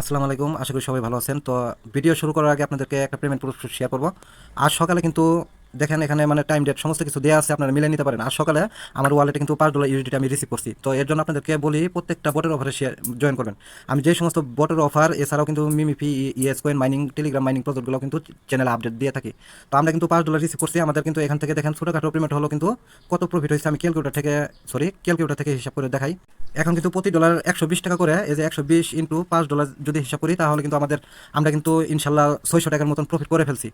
আসসালামু আলাইকুম, আশা করি সবাই ভালো আছেন। তো ভিডিও শুরু করার আগে আপনাদেরকে একটা পেমেন্ট প্রুফ শেয়ার করব। আজ সকালে কিন্তু দেখেন এখানে মানে টাইম ডেট সমস্ত কিছু দেওয়া আছে, আপনারা মিলে নিতে পারেন। আর সকালে আমার ওয়ালেটে কিন্তু পাঁচ ডলার ইউডিটি আমি রিসিভ করছি। তো এর জন্য আপনাদেরকে বলি, প্রত্যেকটা বটের অফারে শেয়ার জয়েন করবেন। আমি যে সমস্ত বটের অফার এছাড়াও কিন্তু মিমিপি ইএস কয়েন মাইনিং টেলিগ্রাম মাইনিং প্রজেক্টগুলো কিন্তু চ্যানেলে আপডেট দিয়ে থাকি। তো আমরা কিন্তু পাঁচ ডলার রিসিভ করছি। আমাদের কিন্তু এখান থেকে দেখেন ছোটোখাটো পেমেন্ট হলো কিন্তু কত প্রফিট হয়েছে আমি ক্যালকুলেটার থেকে সরি ক্যালকুলেটার থেকে হিসাব করে দেখাই। এখন কিন্তু প্রতি ডলার একশো বিশ টাকা করে, এই যে একশো বিশ ইন্টু পাঁচ ডলার যদি হিসাব করি, তাহলে কিন্তু আমাদের, আমরা কিন্তু ইনশাল্লাহ ছয়শো টাকার মতন প্রফিট করে ফেলছি।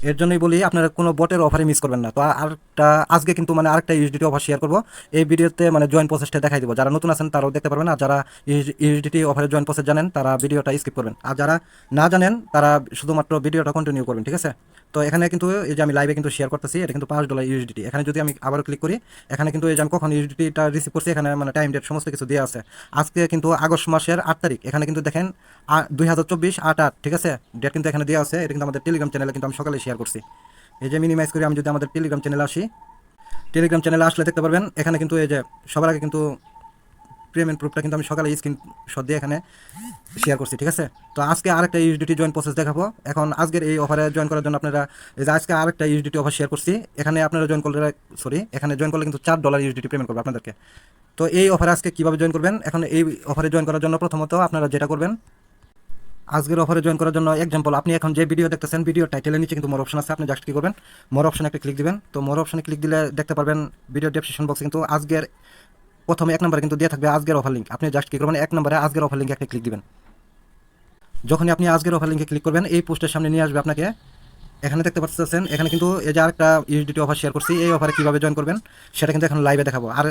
এর জন্যই বলি, আপনারা কোনো বটের অফারে মিস করবেন না। তো আরেকটা, আজকে কিন্তু মানে আরেকটা ইউএসডিটি অফার শেয়ার করব। এই ভিডিওতে মানে জয়েন প্রসেসটা দেখাই দিব। যারা নতুন আছেন তারাও দেখতে পারবেন, আর যারা ইউএসডিটি অফারে জয়েন প্রসেস জানেন, তারা ভিডিওটা স্কিপ করবেন। আর যারা না জানেন, তারা শুধুমাত্র ভিডিওটা কন্টিনিউ করবেন, ঠিক আছে? তো এখানে কিন্তু এই যে আমি লাইভে কিন্তু শেয়ার করতেছি, এটা কিন্তু পাঁচ ডলার ইউএসডিটি এখানে যদি আমি আবার ক্লিক করি, এখানে কিন্তু এই যে আমি কখন ইউএসডিটিটা রিসিভ করছি, এখানে মানে টাইম ডেট সমস্ত কিছু দেওয়া আছে। আজকে কিন্তু আগস্ট মাসের আট তারিখ, এখানে কিন্তু দেখেন দুই হাজার চব্বিশ আট আট, ঠিক আছে? ডেট কিন্তু এখানে দেওয়া আছে, এটা কিন্তু আমাদের টেলিগ্রাম চ্যানেলে কিন্তু আমি সকালে শেয়ার করছি। এই যে মিনিমাইজ করি আমি যদি আমাদের টেলিগ্রাম চ্যানেলে আসি টেলিগ্রাম চ্যানেলে আসলে দেখতে পারবেন, এখানে কিন্তু এই যে সবার আগে কিন্তু পেমেন্ট প্রুফটা কিন্তু আমি সকালে স্ক্রিন শট দিয়ে এখানে শেয়ার করছি, ঠিক আছে? তো আজকে আরেকটা ইউডিটি জয়েন প্রসেস দেখাবো। এখন আজকের এই অফারে জয়েন করার জন্য আপনারা, এই যে আজকে আরেকটা ইউডিটি অফার শেয়ার করছি, এখানে আপনারা জয়েন করলে সরি এখানে জয়েন করলে কিন্তু চার ডলার ইউডিটি পেমেন্ট করবে আপনাদেরকে। তো এই অফারে আজকে কীভাবে জয়েন করবেন? এখন এই অফারে জয়েন করার জন্য প্রথমত আপনারা যেটা করবেন আজকের অফারে জয়েন করার জন্য এক্সাম্পল আপনি এখন যে ভিডিও দেখতেছেন ভিডিও টাইটেলের নিচে কিন্তু মোর অপশন আছে, আপনি জাস্ট কি করবেন? মোর অপশনে একটা ক্লিক দিবেন। তো মোর অপশনে ক্লিক দিলে দেখতে পারবেন ভিডিও ডেসক্রিপশন বক্সে কিন্তু আজকের প্রথমে এক নম্বরে কিন্তু দিয়ে থাকবে আজকের অফার লিঙ্ক আপনি জাস্ট কি করবেন? এক নম্বরে আজকের অফার লিঙ্কে একটা ক্লিক দিবেন। যখনই আপনি আজকের অফার লিঙ্কে ক্লিক করবেন, এই পোস্টের সামনে নিয়ে আসবে আপনাকে এখানে দেখতে পাচ্ছেন, এখানে কিন্তু এই যে আরেকটা ইউডিটি অফার শেয়ার করছি, এই অফারে কীভাবে জয়েন করবেন, সেটা কিন্তু এখন লাইভে দেখাবো। আর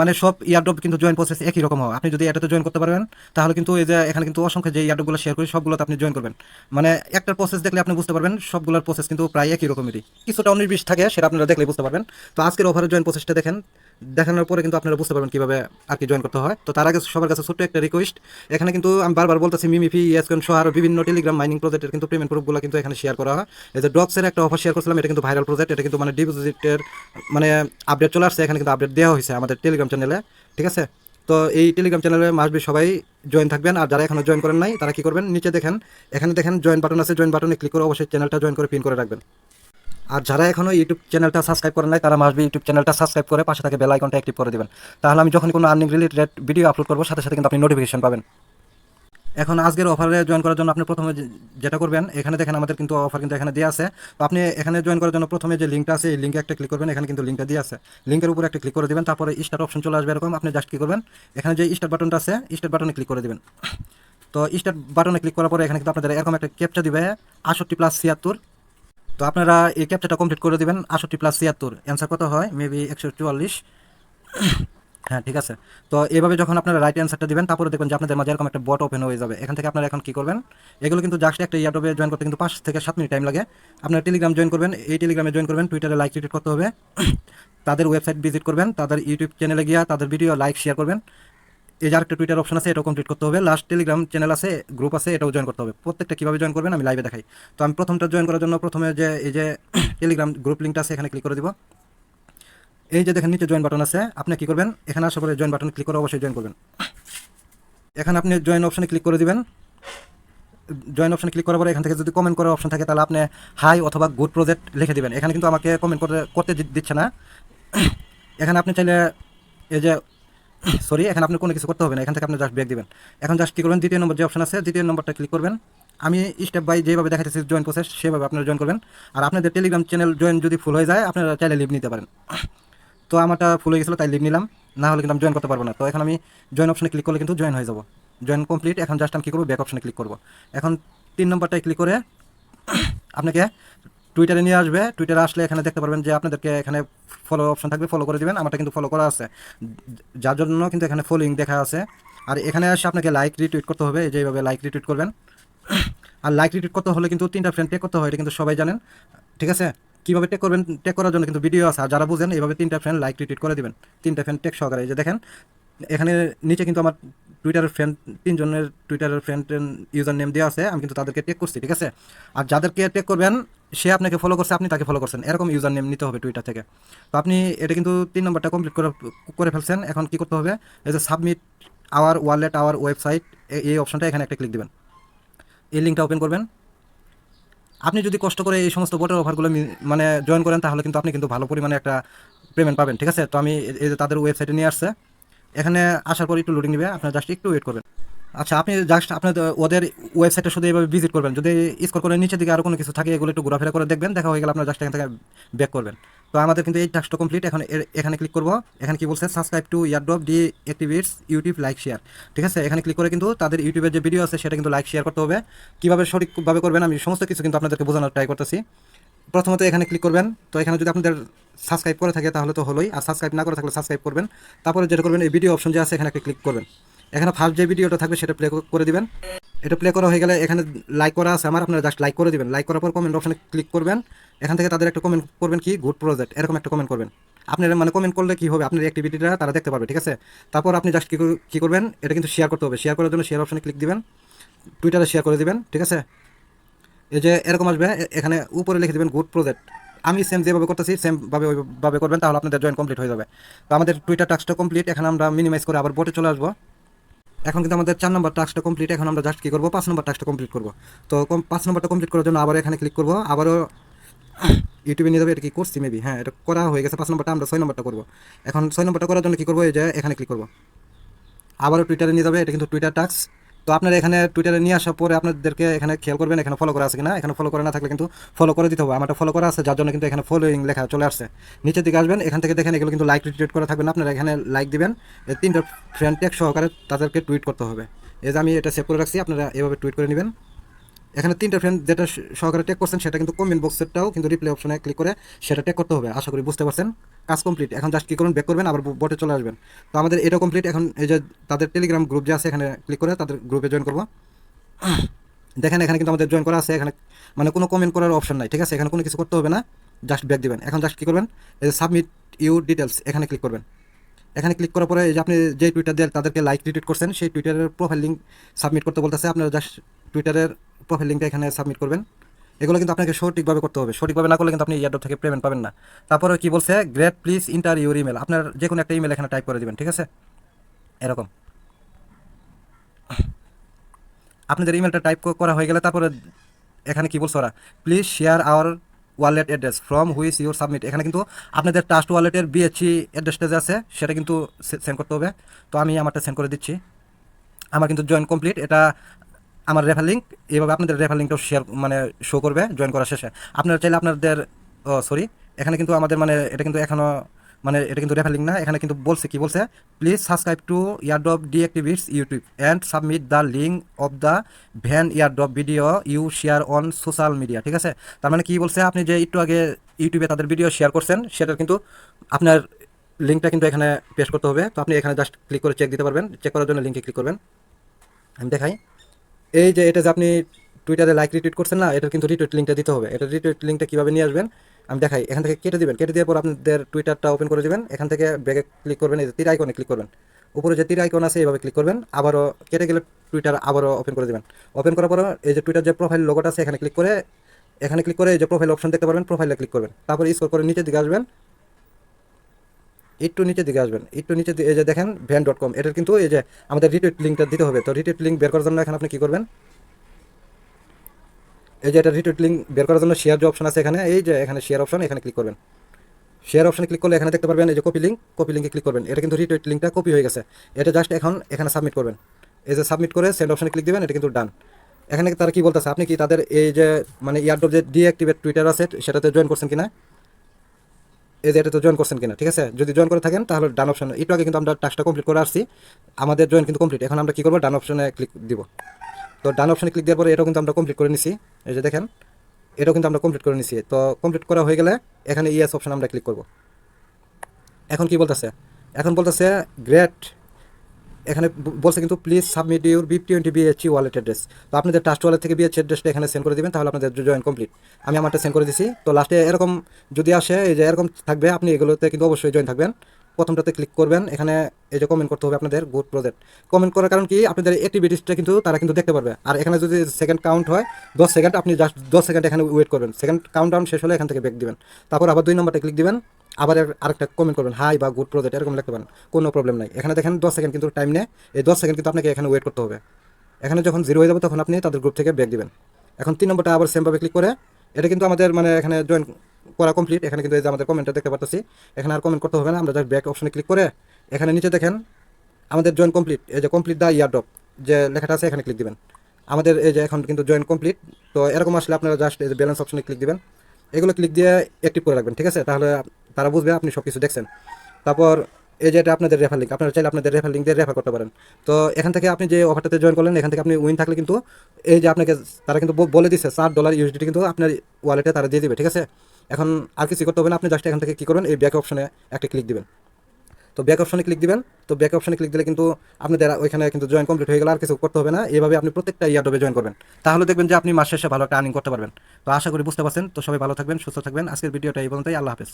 মানে সব ইয়ারড্রপ কিন্তু জয়েন প্রসেস একই রকম হয়। আপনি যদি এটাতে জয়েন করতে পারবেন, তাহলে কিন্তু এই যে এখানে কিন্তু অসংখ্য যে ইয়ারড্রপগুলো শেয়ার করি, সবগুলোতে আপনি জয়েন করবেন। মানে একটা প্রসেস দেখলে আপনি বুঝতে পারবেন, সবগুলোর প্রসেস কিন্তু প্রায় একই রকমেরই। কিছুটা উনিশ বিশ থাকে, সেটা আপনারা দেখলে বুঝতে পারবেন। তো আজকের অফারে জয়েন প্রসেসটা দেখেন দেখানোর পরে কিন্তু আপনারা বুঝতে পারবেন কীভাবে আর কি জয়েন করতে হয়। তো তার আগে সবার কাছে ছোট্ট একটা রিকোয়েস্ট এখানে কিন্তু আমি বারবার বলতেছি মিমিফি ইয়াসকন সহ আরও বিভিন্ন টেলিগ্রাম মাইনিং প্রজেক্টের কিন্তু পেমেন্ট প্রুফগুলো কিন্তু এখানে শেয়ার করা হয়। এই যে ড্রপসের একটা অফার শেয়ার করছিলাম, এটা কিন্তু ভাইরাল প্রজেক্ট এটা কিন্তু মানে ডিপোজিটের মানে আপডেট চলে আসছে, এখানে কিন্তু আপডেট দেওয়া হয়েছে আমাদের টেলিগ্রাম চ্যানেলে ঠিক আছে? তো এই টেলিগ্রাম চ্যানেলে মাসবি সবাই জয়েন থাকবেন, আর যারা এখনও জয়েন করেন নাই, তারা কি করবেন? নিচে দেখেন, এখানে দেখেন জয়েন বাটন আছে জয়েন বাটনে ক্লিক করে অবশ্যই চ্যানেলটা জয়েন করে পিন করে রাখবেন। আর যারা এখনও ইউটিউব চ্যানেলটা সাবস্ক্রাইব করেন নাই, তারা মাসবি ইউটিউব চ্যানেলটা সাবস্ক্রাইব করে পাশে থাকে বেল আইকনটা অ্যাক্টিভ করে দেবেন। তাহলে আমি যখন কোনো আর্নিং রিলেটেড ভিডিও আপলোড করব, সাথে সাথে কিন্তু আপনি নোটিফিকেশন পাবেন। এখন আজকের অফারে জয়েন করার জন্য আপনি প্রথমে যেটা করবেন, এখানে দেখেন আমাদের কিন্তু অফার কিন্তু এখানে দেওয়া আছে। তো আপনি এখানে জয়েন করার জন্য প্রথমে যে লিঙ্কটা আছে, এই লিঙ্কে একটা ক্লিক করবেন, এখানে কিন্তু লিঙ্কটা দিয়ে আছে। লিঙ্কের উপরে একটা ক্লিক করে দেবেন, তারপরে স্টার্ট অপশন চলে আসবে এরকম, আপনি জাস্ট কি করবেন, এখানে যে স্টার্ট বাটনটা আছে স্টার্ট বাটনে ক্লিক করে দেবেন। তো স্টার্ট বাটনে ক্লিক করার পরে এখানে কিন্তু আপনাদের এরকম একটা ক্যাপচা দিবে আষট্টি প্লাস ছিয়াত্তর। তো আপনারা এই ক্যাপচাটা কমপ্লিট করে দেবেন। আষট্টি প্লাস ছিয়াত্তর। অ্যান্সার কত হয়? মেবি একশো চুয়াল্লিশ। হ্যাঁ ঠিক আছে। তো এভাবে যখন আপনারা রাইট অ্যান্সারটা দিবেন, তারপরে দেখবেন যে আপনাদের মাঝে এরকম একটা বট ওপেন হয়ে যাবে। এখান থেকে আপনারা এখন কী করবেন? এগুলো কিন্তু জাস্ট একটা ইয়ারটপে জয়েন করতে কিন্তু পাঁচ থেকে সাত মিনিট টাইম লাগে। আপনারা টেলিগ্রাম জয়েন করবেন। এই টেলিগ্রামে জয়েন করবেন। টুইটারে লাইক রিটুইট করতে হবে। তাদের ওয়েবসাইট ভিজিট করবেন। তাদের ইউটিউব চ্যানেলে গিয়ে তাদের ভিডিও লাইক শেয়ার করবেন। এই যে আরেকটা টুইটার অপশন আছে, এটাও কমপ্লিট করতে হবে। লাস্ট টেলিগ্রাম চ্যানেল আছে গ্রুপ আছে, এটাও জয়েন করতে হবে। প্রত্যেকটা কীভাবে জয়েন করবেন আমি লাইভে দেখাই। তো আমি প্রথমটা জয়েন করার জন্য প্রথমে যে, এই যে টেলিগ্রাম গ্রুপ লিঙ্কটা আছে, এখানে ক্লিক করে দিব। এই যে দেখেন, নিচে জয়েন বাটন আছে। আপনি কী করবেন? এখানে আসার পরে জয়েন বাটন ক্লিক করে অবশ্যই জয়েন করবেন। এখানে আপনি জয়েন অপশনে ক্লিক করে দিবেন। জয়েন অপশনে ক্লিক করার পরে এখান থেকে যদি কমেন্ট করার অপশন থাকে, তাহলে আপনি হাই অথবা গুড প্রজেক্ট লিখে দিবেন। এখানে কিন্তু আমাকে কমেন্ট করতে দিচ্ছে না। এখানে আপনি চাইলে এই যে সরি, এখানে আপনি কোনো কিছু করতে হবে না, এখান থেকে আপনি জাস্ট ব্রেক দিবেন। এখন জাস্ট কী করবেন, দ্বিতীয় নম্বর যে অপশন আছে, দ্বিতীয় নম্বরটা ক্লিক করবেন। আমি স্টেপ বাই যেভাবে দেখাচ্ছি জয়েন প্রসেস সেভাবে আপনারা জয়েন করবেন। আর আপনাদের টেলিগ্রাম চ্যানেল জয়েন যদি ফুল হয়ে যায়, আপনারা চাইলে লিভ নিতে পারেন। তো আমারটা ফুল হয়ে গেছিল, তাই লিভ নিলাম। না হলে কিন্তু আমি জয়েন করতে পারব না। তো এখন আমি জয়েন অপশনে ক্লিক করলে কিন্তু জয়েন হয়ে যাব। জয়েন কমপ্লিট এখন জাস্ট আমি কী করব ব্যাক অপশনে ক্লিক করব। এখন তিন নম্বরটায় ক্লিক করে আপনাকে টুইটারে নিয়ে আসবে। টুইটারে আসলে এখানে দেখতে পারবেন যে আপনাদেরকে এখানে ফলো অপশন থাকবে ফলো করে দিবেন। আমারটা কিন্তু ফলো করা আছে। যার জন্য কিন্তু এখানে ফলোইং দেখা আছে। আর এখানে এসে আপনাকে লাইক রিটুইট করতে হবে। এই যে এইভাবে লাইক রিটুইট করবেন। আর লাইক রিটুইট করতে হলে কিন্তু তিনটা ফ্রেন্ড টেক করতে হয়, এটা কিন্তু সবাই জানেন। ঠিক আছে? কীভাবে টেক করবেন? টেক করার জন্য কিন্তু ভিডিও আছে। আর যারা বুঝেন, এইভাবে তিনটা ফ্রেন্ড লাইক রিটুইট করে দেবেন। তিনটা ফ্রেন্ড টেক সহকারে। যে দেখেন, এখানে নিচে কিন্তু আমার টুইটারের ফ্রেন্ড তিনজনের টুইটারের ফ্রেন্ড ইউজার নেম দেওয়া আছে, আমি কিন্তু তাদেরকে টেক করছি, ঠিক আছে? আর যাদেরকে টেক করবেন, সে আপনাকে ফলো করছে, আপনি তাকে ফলো করছেন। এরকম ইউজার নেম নিতে হবে টুইটার থেকে। তো আপনি এটা কিন্তু তিন নম্বরটা কমপ্লিট করে করে ফেলছেন। এখন কি করতে হবে? এই যে submit our wallet our website এই অপশনটা এখানে একটা ক্লিক দিবেন। এই লিঙ্কটা ওপেন করবেন। আপনি যদি কষ্ট করে এই সমস্ত বটের অফারগুলো মানে জয়েন করেন, তাহলে কিন্তু আপনি কিন্তু ভালো পরিমাণে একটা পেমেন্ট পাবেন, ঠিক আছে? তো আমি এই যে তাদের ওয়েবসাইটে নিয়ে আসছে। এখানে আসার পর একটু লোডিং নেবে, আপনার জাস্ট একটু ওয়েট করবেন। আচ্ছা আপনি জাস্ট আপনার, ওদের ওয়েবসাইটে শুধু এইভাবে ভিজিট করবেন। যদি স্কোর করে নিচের দিকে আরও কোনো কিছু থাকে, এগুলো একটু ঘোরাফেরা করে দেখবেন, দেখা হয়ে গেলে আপনার জাস্ট এখান থেকে ব্যাক করবেন। তো আমাদের কিন্তু এই টাস্কটা কমপ্লিট এখন এখানে ক্লিক করব। এখানে কি বলছে? Subscribe to airdrop deactivates YouTube like share ঠিক আছে? এখানে ক্লিক করে কিন্তু তাদের ইউটিউবের যে ভিডিও আছে, সেটা কিন্তু লাইক শেয়ার করতে হবে। কীভাবে সঠিকভাবে করবেন, আমি সমস্ত কিছু কিন্তু আপনাদেরকে বোঝানোর ট্রাই করতেছি। প্রথমত এখানে ক্লিক করবেন। তো এখানে যদি আপনাদের সাবস্ক্রাইব করে থাকে তাহলে তো হলোই। আর সাবস্ক্রাইব না করে থাকলে সাবস্ক্রাইব করবেন। তারপরে যেটা করবেন, এই ভিডিও অপশন যে আছে এখানে ক্লিক করবেন। এখানে ফার্স্ট যে ভিডিওটা থাকবে সেটা প্লে করে দিবেন। এটা প্লে করা হয়ে গেলে এখানে লাইক করা আছে আমার, আপনারা জাস্ট লাইক করে দিবেন। লাইক করার পর কমেন্ট অপশনে ক্লিক করবেন। এখান থেকে তাদের একটা কমেন্ট করবেন কি গুড প্রজেক্ট এরকম একটা কমেন্ট করবেন। আপনার মানে কমেন্ট করলে কি হবে? আপনার অ্যাক্টিভিটিটা তারা দেখতে পারবে, ঠিক আছে? তারপর আপনি জাস্ট কী করবেন? এটা কিন্তু শেয়ার করতে হবে। শেয়ার করার জন্য শেয়ার অপশনে ক্লিক দিবেন। টুইটারে শেয়ার করে দিবেন, ঠিক আছে? এই যে এরকম আসবে এখানে উপরে লিখে দেবেন গুড প্রজেক্ট আমি সেম যেভাবে করতেছি সেমভাবে ওইভাবে করবেন, তাহলে আপনাদের জয়েন কমপ্লিট হয়ে যাবে। তো আমাদের টুইটার টাস্কটা কমপ্লিট এখন আমরা মিনিমাইজ করে আবার বোটে চলে আসব। এখন কিন্তু আমাদের চার নম্বর টাস্কটা কমপ্লিট এখন আমরা জাস্ট কী করব? পাঁচ নম্বর টাস্কটা কমপ্লিট করব। তো পাঁচ নম্বরটা কমপ্লিট করার জন্য আবার এখানে ক্লিক করব, আবারও ইউটিউবে নিয়ে যাবে, এটা কি করছি মেবি হ্যাঁ এটা করা হয়ে গেছে, পাঁচ নম্বরটা আমরা ছয় নম্বরটা করব। এখন ছয় নম্বরটা করার জন্য কী করব? এই যে এখানে ক্লিক করব। আবারও টুইটারে নিয়ে যাবে, এটা কিন্তু টুইটার টাক্স তো আপনারা এখানে টুইটারে নিয়ে আসার পরে আপনাদেরকে এখানে খেয়াল করবেন, এখানে ফলো করা আছে কিনা? এখানে ফলো করে না থাকলে কিন্তু ফলো করে দিতে হবে। আমার ফলো করা আছে, যার জন্য কিন্তু এখানে ফলোইং লেখা চলে আসছে। নিচের দিকে আসবেন, এখান থেকে দেখেন এগুলো কিন্তু লাইক টুইট করা থাকবে আপনারা এখানে লাইক দিবেন। তিনটা ফ্রেন্ড ট্যাগ সহকারে তাদেরকে টুইট করতে হবে। এই যে আমি এটা সেভ করে রাখছি, আপনারা এভাবে টুইট করে নেবেন। এখানে তিনটা ফ্রেন্ড যেটা সহকারে ট্যাগ করছেন, সেটা কিন্তু কমেন্ট বক্সেরটাও কিন্তু রিপ্লে অপশনে ক্লিক করে সেটা ট্যাগ করতে হবে। আশা করি বুঝতে পারছেন। কাজ কমপ্লিট এখন জাস্ট কী করুন ব্যাক করবেন, আবার বটে চলে আসবেন। তো আমাদের এটা কমপ্লিট এখন এই যে তাদের টেলিগ্রাম গ্রুপ যে আছে, এখানে ক্লিক করে তাদের গ্রুপে জয়েন করব। দেখেন, এখানে কিন্তু আমাদের জয়েন করা আছে। এখানে মানে কোনো কমেন্ট করার অপশন নাই, ঠিক আছে? এখানে কোনো কিছু করতে হবে না। জাস্ট ব্যাক দিবেন। এখন জাস্ট কী করবেন? এই যে সাবমিট ইউ ডিটেলস এখানে ক্লিক করবেন। এখানে ক্লিক করার পরে যে আপনি যে টুইটার দিয়ে তাদেরকে লাইক রিটুইট করছেন, সেই টুইটারের প্রোফাইল লিঙ্ক সাবমিট করতে বলতেছে। আপনারা জাস্ট টুইটারের প্রোফাইল লিঙ্কটা এখানে সাবমিট করবেন। এগুলো কিন্তু আপনাকে সঠিকভাবে করতে হবে। সঠিকভাবে না করলে কিন্তু আপনি ইয়ারডপ থেকে পেমেন্ট পাবেন না। তারপরে কি বলছে? Great please enter your email আপনার যে কোনো একটা ইমেল এখানে টাইপ করে দিবেন, ঠিক আছে? এরকম। আপনাদের ইমেলটা টাইপ করা হয়ে গেলে তারপরে এখানে কি বলছো ওরা? Please share our wallet address from which your submit এখানে কিন্তু আপনাদের ট্রাস্ট ওয়ালেটের বিএচসি অ্যাড্রেসটা যে আছে, সেটা কিন্তু সেন্ড করতে হবে। তো আমি আমারটা সেন্ড করে দিচ্ছি। আমার কিন্তু জয়েন কমপ্লিট এটা আমার রেফার লিঙ্ক এইভাবে আপনাদের রেফার লিঙ্কটাও শেয়ার মানে শো করবে জয়েন করার শেষে। আপনারা চাইলে আপনাদের সরি এখানে কিন্তু আমাদের মানে এটা কিন্তু এখনও মানে এটা কিন্তু রেফার লিঙ্ক না, এখানে কিন্তু বলছে কি? বলছে please subscribe to airdrop deactivates YouTube and submit the link of the van year airdrop video you share on social media ঠিক আছে? তার মানে কি বলছে? আপনি যে একটু আগে ইউটিউবে তাদের ভিডিও শেয়ার করছেন, সেটার কিন্তু আপনার লিঙ্কটা কিন্তু এখানে পেস্ট করতে হবে। তো আপনি এখানে জাস্ট ক্লিক করে চেক দিতে পারবেন। চেক করার জন্য লিঙ্কে ক্লিক করবেন। আমি দেখাই। এই যে এটা যে আপনি টুইটারে লাইক রিটুইট করছেন না এটার কিন্তু রিটুইট লিঙ্কটা দিতে হবে। এটা রিটুইট লিঙ্কটা কীভাবে নিয়ে আসবেন? আমি দেখাই, এখান থেকে কেটে দিবেন। কেটে দেওয়ার পর আপনাদের টুইটারটা ওপেন করে দিবেন। এখান থেকে ব্যাগে ক্লিক করবেন, এই যে তীর আইকনে ক্লিক করবেন। উপরে যে তীর আইকন আছে, এইভাবে ক্লিক করবেন। আবারও কেটে গেলে টুইটার আবারও ওপেন করে দেবেন। ওপেন করার পর এই যে টুইটার যে প্রোফাইল লোগোটা আছে, এখানে ক্লিক করে, এখানে ক্লিক করে এই যে প্রোফাইল অপশন দেখতে পারবেন প্রোফাইলে ক্লিক করবেন। তারপর স্কোর করে নিচের দিকে আসবেন। একটু নিচের দিকে আসবেন। একটু নিচে এই যে দেখেন, ভ্যান ডট কম এটার কিন্তু এই যে আমাদের রিটুইট লিঙ্কটা দিতে হবে। তো রিটুইট লিঙ্ক বের করার জন্য এখানে আপনি কী করবেন? এই যে এটা রিটুইট লিঙ্ক বের করার জন্য শেয়ার যে অপশন আছে এখানে, এই যে এখানে শেয়ার অপশন এখানে ক্লিক করবেন। শেয়ার অপশনে ক্লিক করলে এখানে দেখতে পারবেন এই যে কপি লিঙ্ক কপি লিঙ্কে ক্লিক করবেন। এটা কিন্তু রিটুইট লিঙ্কটা কপি হয়ে গেছে। এটা জাস্ট এখন এখানে সাবমিট করবেন। এই যে সাবমিট করে সেন্ড অপশনে ক্লিক দেবেন, এটা কিন্তু ডান এখানে তারা কি বলতেছে? আপনি কি তাদের এই যে মানে ইয়ারড্রপ যে ডিঅ্যাক্টিভেট টুইটার আছে, সেটাতে জয়েন করছেন কিনা? এই যে এটাতে জয়েন করছেন কিনা, ঠিক আছে? যদি জয়েন করে থাকেন, তাহলে ডান অপশন একটু আগে কিন্তু আমরা টাস্কটা কমপ্লিট করে আসছি। আমাদের জয়েন কিন্তু কমপ্লিট এখন আমরা কী করব? ডান অপশনে ক্লিক দিব। তো ডান অপশনে ক্লিক দেওয়ার পরে এটাও কিন্তু আমরা কমপ্লিট করে নিছি। এই যে দেখেন, এটাও কিন্তু আমরা কমপ্লিট করে নিছি। তো কমপ্লিট করা হয়ে গেলে এখানে ইয়েস অপশান আমরা ক্লিক করব। এখন কি বলতেছে? এখন বলতেছে গ্রেট এখানে বলছে কিন্তু please submit your B twenty বিএচি wallet address তো আপনাদের ট্রাস্ট ওয়ালেট থেকে বিএচি অ্যাড্রেসটা এখানে সেন্ড করে দিবেন, তাহলে আপনাদের জয়েন কমপ্লিট আমি আমারটা সেন্ড করে দিছি। তো লাস্টে এরকম যদি আসে, এই যে এরকম থাকবে, আপনি এগুলোতে কিন্তু অবশ্যই জয়েন থাকবেন। প্রথমটাতে ক্লিক করবেন। এখানে এই যে কমেন্ট করতে হবে আপনাদের গুড প্রজেক্ট কমেন্ট করার কারণ কি? আপনাদের অ্যাক্টিভিটিসটা কিন্তু তারা কিন্তু দেখতে পারবে। আর এখানে যদি সেকেন্ড কাউন্ট হয়, দশ সেকেন্ড আপনি জাস্ট দশ সেকেন্ড এখানে ওয়েট করবেন। সেকেন্ড কাউন্ট ডাউন শেষ হলে এখান থেকে ব্যাক দিবেন। তারপর আবার দুই নম্বরটা ক্লিক দিবেন। আবার আরেকটা কমেন্ট করবেন হাই বা গুড প্রজেক্ট এরকম লিখতে পারেন। কোনো প্রবলেম নাই। এখানে দেখেন দশ সেকেন্ড কিন্তু টাইম নেয় এই দশ সেকেন্ড কিন্তু আপনাকে এখানে ওয়েট করতে হবে। এখানে যখন জিরো হয়ে যাবে তখন আপনি তাদের গ্রুপ থেকে ব্যাক দিবেন। এখন তিন নম্বরটা আবার সেমভাবে ক্লিক করে, এটা কিন্তু আমাদের মানে এখানে জয়েন করা কমপ্লিট এখানে কিন্তু এই যে আমাদের কমেন্টটা দেখতে পাচ্ছি এখানে আর কমেন্ট করতে হবে না, আমরা জাস্ট ব্যাক অপশনে ক্লিক করে এখানে নিচে দেখেন, আমাদের জয়েন কমপ্লিট এই যে কমপ্লিট দ্য ইয়ার ড্রপ যে লেখাটা আছে এখানে ক্লিক দিবেন। আমাদের এই যে এখন কিন্তু জয়েন কমপ্লিট তো এরকম আসলে আপনারা জাস্ট এই যে ব্যালেন্স অপশনে ক্লিক দিবেন। এগুলো ক্লিক দিয়ে অ্যাক্টিভ করে রাখবেন, ঠিক আছে? তাহলে তারা বুঝবে, আপনি সব কিছু দেখছেন। তারপর এই যে এটা আপনাদের রেফার লিঙ্ক আপনারা চাইলে আপনাদের রেফার লিঙ্ক দিয়ে রেফার করতে পারেন। তো এখান থেকে আপনি যে অফারটাতে জয়েন করলেন, এখান থেকে আপনি উইন থাকলে কিন্তু এই যে আপনাকে, তারা কিন্তু বলে দিচ্ছে চার ডলার ইউএসডিটি কিন্তু আপনার ওয়ালেটে তারা দিয়ে দিবে, ঠিক আছে? এখন আর কিছু করতে হবে না। আপনি জাস্ট এখান থেকে কী করবেন? এই ব্যাক অপশনে একটা ক্লিক দিবেন। তো ব্যাক অপশনে ক্লিক দিবেন। তো ব্যাক অপশনে ক্লিক দিলে কিন্তু আপনাদের ওইখানে কিন্তু জয়েন কমপ্লিট হয়ে গেলে আর কিছু করতে হবে না। এইভাবে আপনি প্রত্যেকটা ইয়ারডবে জয়েন করবেন। তাহলে দেখবেন যে আপনি মাসে এসে ভালো একটা আর্নিং করতে পারবেন। তো আশা করি বুঝতে পারছেন। তো সবাই ভালো থাকবেন, সুস্থ থাকবেন। আজকের ভিডিওটা এই পর্যন্তই। আল্লাহ হাফেজ।